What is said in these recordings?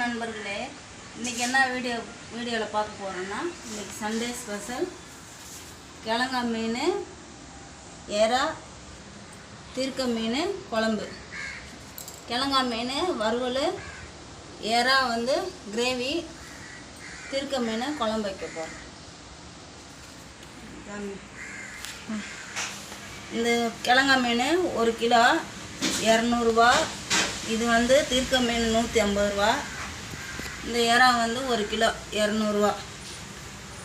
நண்பர்களே இன்றைக்கி என்ன வீடியோ வீடியோவில் பார்க்க போகிறோன்னா இன்றைக்கி சண்டே ஸ்பெஷல் கிழங்கா மீன் எறா திருக்க மீன் குழம்பு. கிழங்கா மீன் வறுவல் எறா வந்து கிரேவி திருக்க மீன் குழம்பு வைக்க போகிறோம் இந்த கிழங்கா மீன் ஒரு கிலோ இரநூறுபா இது வந்து தீர்க்க மீன் நூற்றி ஐம்பது ரூபா. இந்த இறா வந்து ஒரு கிலோ இரநூறுவா.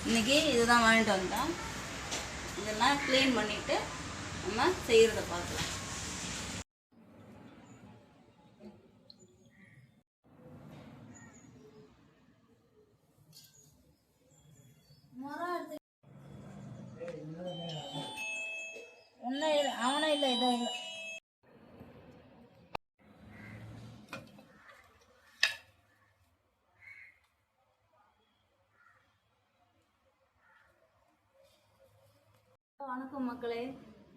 இன்றைக்கி இதுதான் வாங்கிட்டு வந்தோம். இதெல்லாம் க்ளீன் பண்ணிவிட்டு நம்ம செய்கிறத பார்க்கலாம். வணக்கம் மக்களே.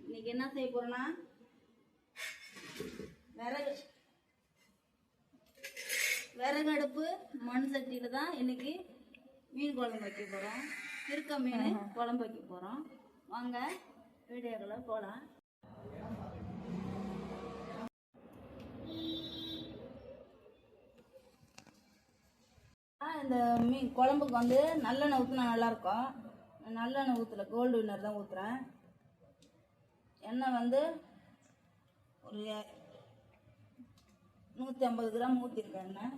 இன்னைக்கு என்ன செய்ய போறோம்னா விறகு விறகு அடுப்பு மண் சட்டியில் தான் இன்னைக்கு மீன் குழம்பு வைக்க போகிறோம் திருக்க மீன் குழம்பு வைக்க போகிறோம் வாங்க வீடியோக்குள்ள போகலாம் இந்த மீன் குழம்புக்கு வந்து நல்லெண்ணெய் ஊற்றினா நல்லாயிருக்கும் நல்லெண்ணெய் ஊற்றல கோல்டு வின்னர் தான் ஊற்றுறேன் எண்ணெய் வந்து ஒரு நூற்றி ஐம்பது கிராம் ஊற்றிருக்கேன் எண்ணெய்.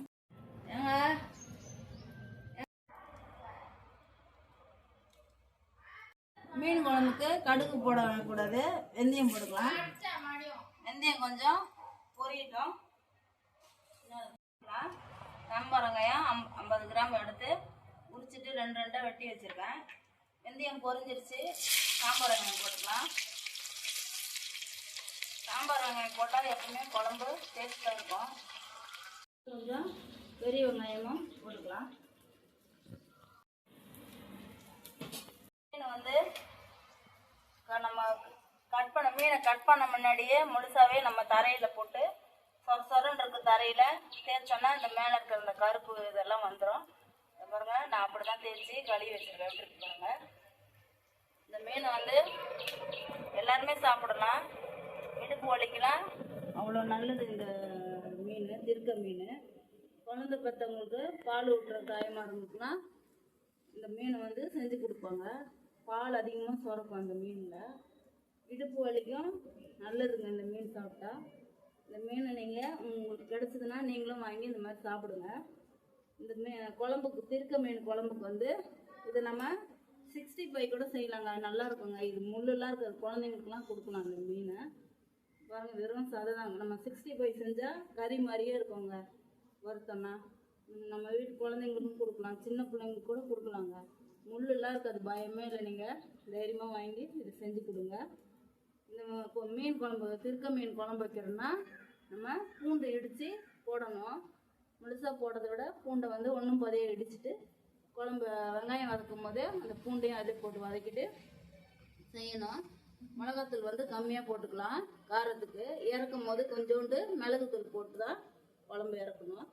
ஏங்க? மீன் குழம்புக்கு கடுகு போடக்கூடாது வெந்தயம் போட்டுக்கலாம். வெந்தயம் கொஞ்சம் பொரியட்டும். கம்பரங்காயம் அம் ஐம்பது கிராம் எடுத்து உரிச்சிட்டு ரெண்டு ரெண்டாக வெட்டி வச்சுருக்கேன். வெந்தயம் பொரிஞ்சிருச்சு. சாம்பார் வெங்காயம் போட்டுக்கலாம். சாம்பார் வெங்காயம் போட்டால் எப்பவுமே குழம்பு டேஸ்ட்டாக இருக்கும். கொஞ்சம் பெரிய வெங்காயமும் போட்டுக்கலாம். மீன் வந்து க- நம்ம கட் பண்ண மீனை கட் பண்ண முன்னாடியே முழுசாவே நம்ம தரையில் போட்டு சொர சொரன்னு இருக்க தரையில் தேய்ச்சோன்னா இந்த மேலே இருக்கிற இந்த கருப்பு இதெல்லாம் வந்துடும் பாருங்க நான் அப்படி தான் தேய்ச்சி கழுவி வச்சிருக்கேன். எப்படி பாருங்க. இந்த மீன் வந்து எல்லாருமே சாப்பிடலாம். இடுப்பு வலிக்கலாம். அவ்வளோ நல்லது இந்த மீன் திருக்க மீன். குழந்த பெற்றவங்களுக்கு பால் ஊட்டுற தாய்மார்களுக்குலாம் இந்த மீன் வந்து செஞ்சு கொடுப்பாங்க. பால் அதிகமாக சுரக்கும் அந்த மீனில். இடுப்பு வலிக்கும் நல்லதுங்க இந்த மீன் சாப்பிட்டா. இந்த மீனை நீங்கள் உங்களுக்கு கிடச்சிதுன்னா நீங்களும் வாங்கி இந்த மாதிரி சாப்பிடுங்க. இந்த மீ குழம்புக்கு திருக்க மீன் குழம்புக்கு வந்து இதை நம்ம சிக்ஸ்டி ஃபைவ் கூட செய்யலாங்க. நல்லா இருக்குங்க. இது முள்ளுலாம் இருக்காது குழந்தைங்களுக்குலாம் கொடுக்கலாம் அந்த மீனை. பாருங்க வெறும் சதை தாங்க நம்ம சிக்ஸ்டி ஃபைவ் செஞ்சால் கறி மாதிரியே இருக்குங்க. வறுத்தோம்னா நம்ம வீட்டு குழந்தைங்களுக்கும் கொடுக்கலாம். சின்ன பிள்ளைங்களுக்கு கூட கொடுக்கலாங்க. முள்ளுலாம் இருக்காது பயமே இல்லை. நீங்கள் தைரியமாக வாங்கி இதை செஞ்சு கொடுங்க. இந்த மீன் குழம்பு திருக்க மீன் குழம்பு வைக்கிறோன்னா நம்ம பூண்டு இடித்து போடணும். முழுசாக போடுறத விட பூண்டை வந்து ஒன்றும் பதைய இடிச்சிட்டு குழம்பு வெங்காயம் வதக்கும் போது அந்த பூண்டையும் அதில் போட்டு வதக்கிட்டு செய்யணும். மிளகாத்தூள் வந்து கம்மியாக போட்டுக்கலாம். காரத்துக்கு இறக்கும் போது கொஞ்சோண்டு மிளகுத்தூள் போட்டு தான் குழம்பு இறக்கணும்.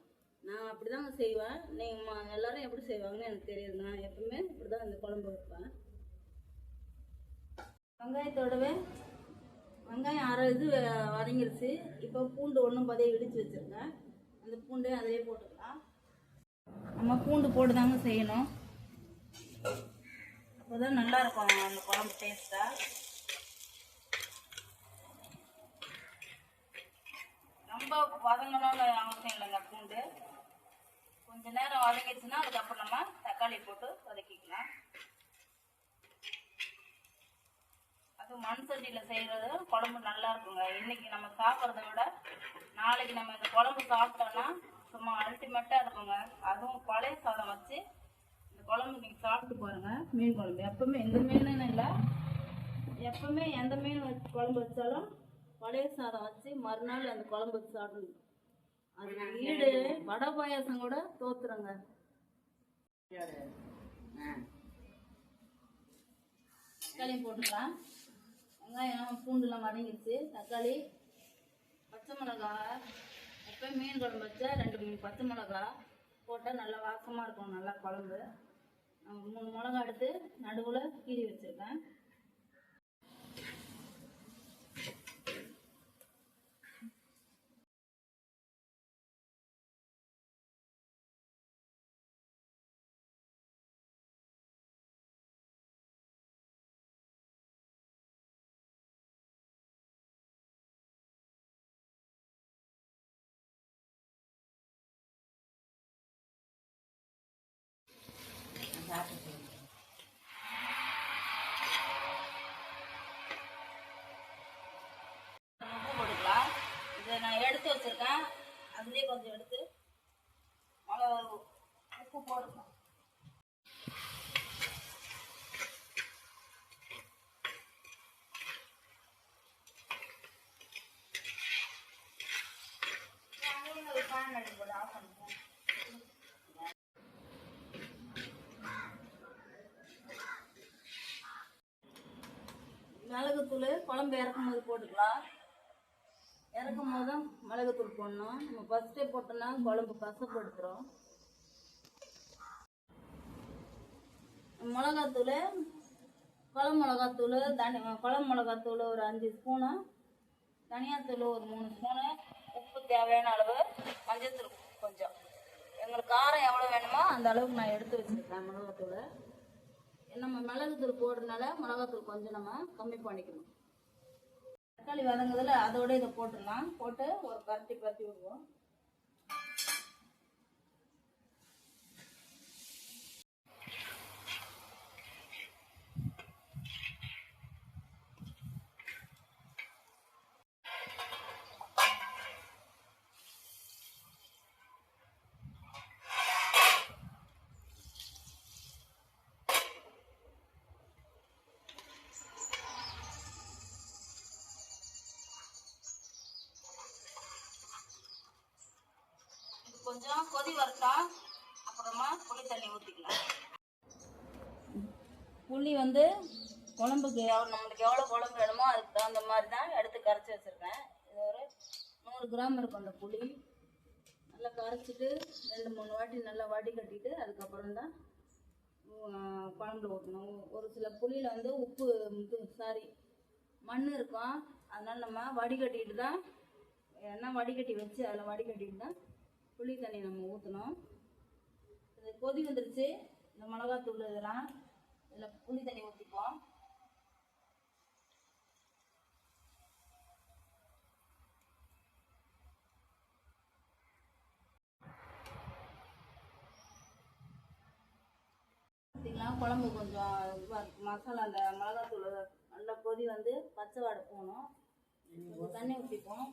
நான் அப்படி தான் செய்வேன் நீங்கள் எல்லாரும் எப்படி செய்வாங்கன்னு எனக்கு தெரியாது. நான் எப்பவுமே இப்படி தான் இந்த குழம்பு வைப்பேன். வெங்காயத்தோடவே வெங்காயம் அரை இது வதங்கிடுச்சு இப்போ பூண்டு ஒன்றும் பதிய இடித்து வச்சுருக்கேன். அந்த பூண்டையும் அதிலே போட்டுக்கலாம். நம்ம பூண்டு போட்டு தாங்க செய்யணும். அப்போதான் நல்லா இருக்கும் அந்த குழம்பு டேஸ்ட்டாக ரொம்ப வதங்கணும்னு அவசியம் இல்லைங்க பூண்டு. கொஞ்ச நேரம் வதங்கிடுச்சுன்னா அதுக்கப்புறம் நம்ம தக்காளி போட்டு வதக்கிக்கலாம். அது மண் சட்டியில் செய்கிறது குழம்பு நல்லா இருக்குங்க இன்னைக்கு நம்ம சாப்பிட்றத விட நாளைக்கு நம்ம இந்த குழம்பு சாப்பிட்டோன்னா சும்மா அல்டிமேட்டாக இருக்குங்க அதுவும் பழைய சாதம் வச்சு இந்த குழம்பு நீங்கள் சாப்பிட்டு பாருங்க மீன் குழம்பு. எப்பவுமே எந்த மீனுன்னு இல்லை. எப்பவுமே எந்த மீன் வச்சு குழம்பு வச்சாலும் பழைய சாதம் வச்சு மறுநாள் அந்த குழம்பு வச்சு சாப்பிடணும். அது ஈடு. வடை பாயாசம் கூட தோத்துறங்க தக்காளி போட்டுக்கலாம். வெங்காயம் பூண்டுலாம் வதங்கிடுச்சு தக்காளி பச்சை மிளகாய் இப்போ மீன் குழம்பு வச்சா ரெண்டு மூணு பச்சை மிளகா போட்டால் நல்லா வாசமாக இருக்கும் நல்லா குழம்பு. மூணு மிளகா எடுத்து நடுவில் கீறி வச்சுருக்கேன். அதுலேயே கொஞ்சம் எடுத்து மிளகா உப்பு போட்டுக்கலாம் மிளகுத்தூள் குழம்பு இறக்கும் போது போட்டுக்கலாம். இறக்கும் போது தான் மிளகுத்தூள் போடணும். நம்ம ஃபஸ்ட்டே போட்டோம்னா குழம்பு கசப்பு மிளகாத்தூள் குழம்பு மிளகாத்தூள் தனி குழம்பு மிளகாத்தூள் ஒரு அஞ்சு ஸ்பூனு தனியாத்தூள் ஒரு மூணு ஸ்பூனு உப்பு தேவையான அளவு மஞ்சத்தூள் கொஞ்சம். எங்களுக்கு காரம் எவ்வளோ வேணுமோ அந்த அளவுக்கு நான் எடுத்து வச்சுருக்கேன் மிளகாத்தூள். நம்ம மிளகுத்தூள் போடுறதுனால மிளகாத்தூள் கொஞ்சம் நம்ம கம்மி பண்ணிக்கணும். தக்காளி வதங்குறதுல அதோட இதை போட்டுடலாம். போட்டு ஒரு பரட்டி பரட்டி விடுவோம். கொஞ்சம் கொதி வரட்டும் அப்புறமா புளி தண்ணி ஊற்றிக்கலாம் புளி வந்து குழம்புக்கு நம்மளுக்கு எவ்வளோ குழம்பு வேணுமோ அதுக்கு தகுந்த மாதிரி தான் எடுத்து கரைச்சி வச்சுருக்கேன். இது ஒரு நூறு கிராம் இருக்கும் அந்த புளி. நல்லா கரைச்சிட்டு ரெண்டு மூணு வாட்டி நல்லா வடி கட்டிட்டு அதுக்கப்புறம் தான் குழம்புல ஊற்றணும் ஒரு சில புளியில் வந்து உப்பு இது சாரி மண் இருக்கும். அதனால நம்ம வடிகட்டிட்டு தான் என்ன வடிகட்டி வச்சு அதில் வடிகட்டிட்டு தான் புளி தண்ணி நம்ம ஊற்றணும் இது கொதி வந்துருச்சு. இந்த மிளகாத்தூள் இதெல்லாம் இதில் புளி தண்ணி ஊற்றிப்போம் ஊற்றிக்கலாம் குழம்பு கொஞ்சம் மசாலா அந்த மிளகாத்தூள் நல்லா கொதி வந்து பச்சை வாடை போகணும். தண்ணி ஊற்றிப்போம்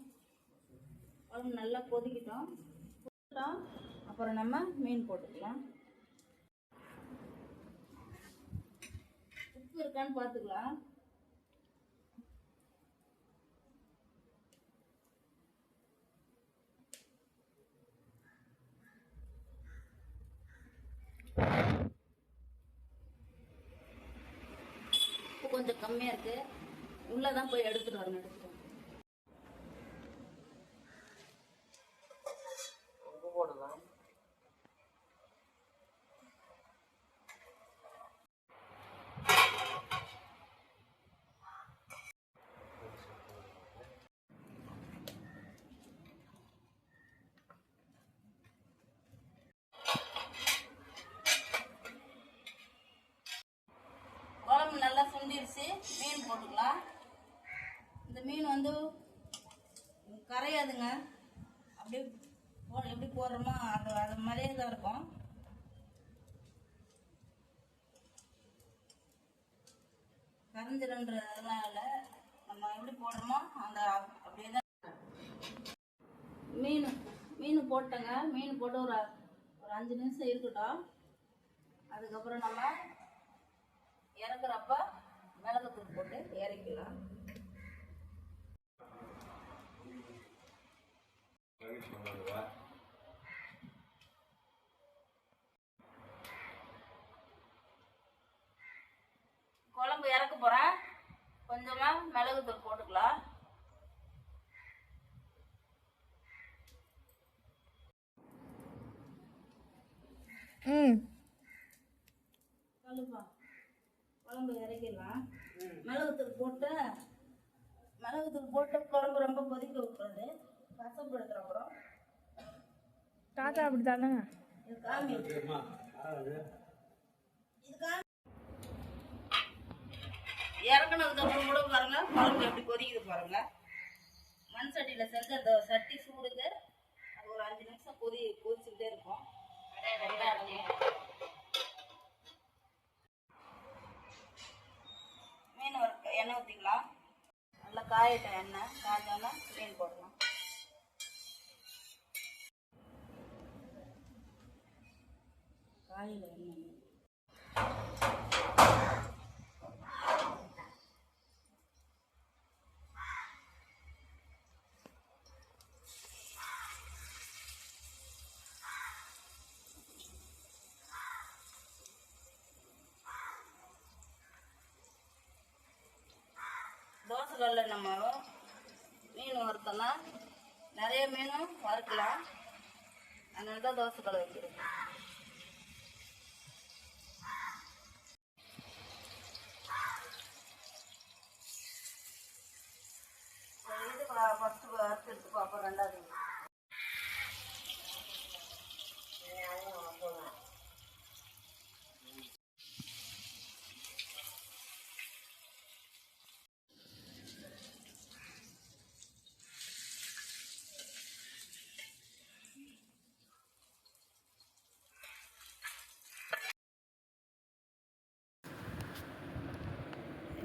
குழம்பு நல்லா கொதிக்கிட்டோம். அப்புறம் நம்ம மீன் போட்டுக்கலாம். உப்பு இருக்கான்னு பார்த்துக்கலாம். உப்பு கொஞ்சம் கம்மியாக இருக்கு. உள்ளே தான் போய் எடுத்துட்டு வரணும் எடுத்துட்டு வரணும். உப்பு போடலாம் குழம்பு நல்லா சுண்டிருச்சு மீன் போட்டுக்கலாம் இந்த மீன் வந்து கரையாதுங்க அப்படியே எப்படி போடுறோமோ அது அது மாதிரியே தான் இருக்கும். கரைஞ்சிரன்றதுலாம் இல்லை. நம்ம எப்படி போடுறோமோ அந்த அப்படியே தான். மீன் மீன் போட்டேங்க. மீன் போட்டு ஒரு ஒரு அஞ்சு நிமிஷம் இருக்கட்டும். அதுக்கப்புறம் நம்ம இறக்குறப்ப மிளகுத்தூள் போட்டு இறக்கலாம் குழம்பு இறக்க போகிறேன் கொஞ்சமாக மிளகுத்தூள் போட்டுக்கலாம். ம். குழம்பு இறக்கிடலாம். மிளகுத்தூள் போட்டு மிளகுத்தூள் போட்டு குழம்பு ரொம்ப கொதிக்க விட்டுறது கசப்பு எடுத்துற அப்புறம் தாத்தா அப்படி தானே இது காமி. இது காமி. இறக்குனதுக்கு அப்புறம் கூட பாருங்க குழம்பு எப்படி கொதிக்குது பாருங்க. மண் சட்டியில் செஞ்ச அந்த சட்டி சூடுக்கு அது ஒரு அஞ்சு நிமிஷம் கொதி கொதிச்சுக்கிட்டே இருக்கும். மீன் வறுக்க எண்ணெய் ஊற்றிக்கலாம் நல்லா காயட்டும் எண்ணெய் காய்ச்சோன்னா மீன் போடலாம் காயில் எண்ணெய் தோசை நம்ம மீன் வறுத்தோம்னா நிறைய மீனும் வறுக்கலாம். அதனால தான் தோசை கல் வைக்கிறது இது ஃபஸ்ட்டு வறுத்து எடுத்து பார்ப்போம் ரெண்டாவது இல்லை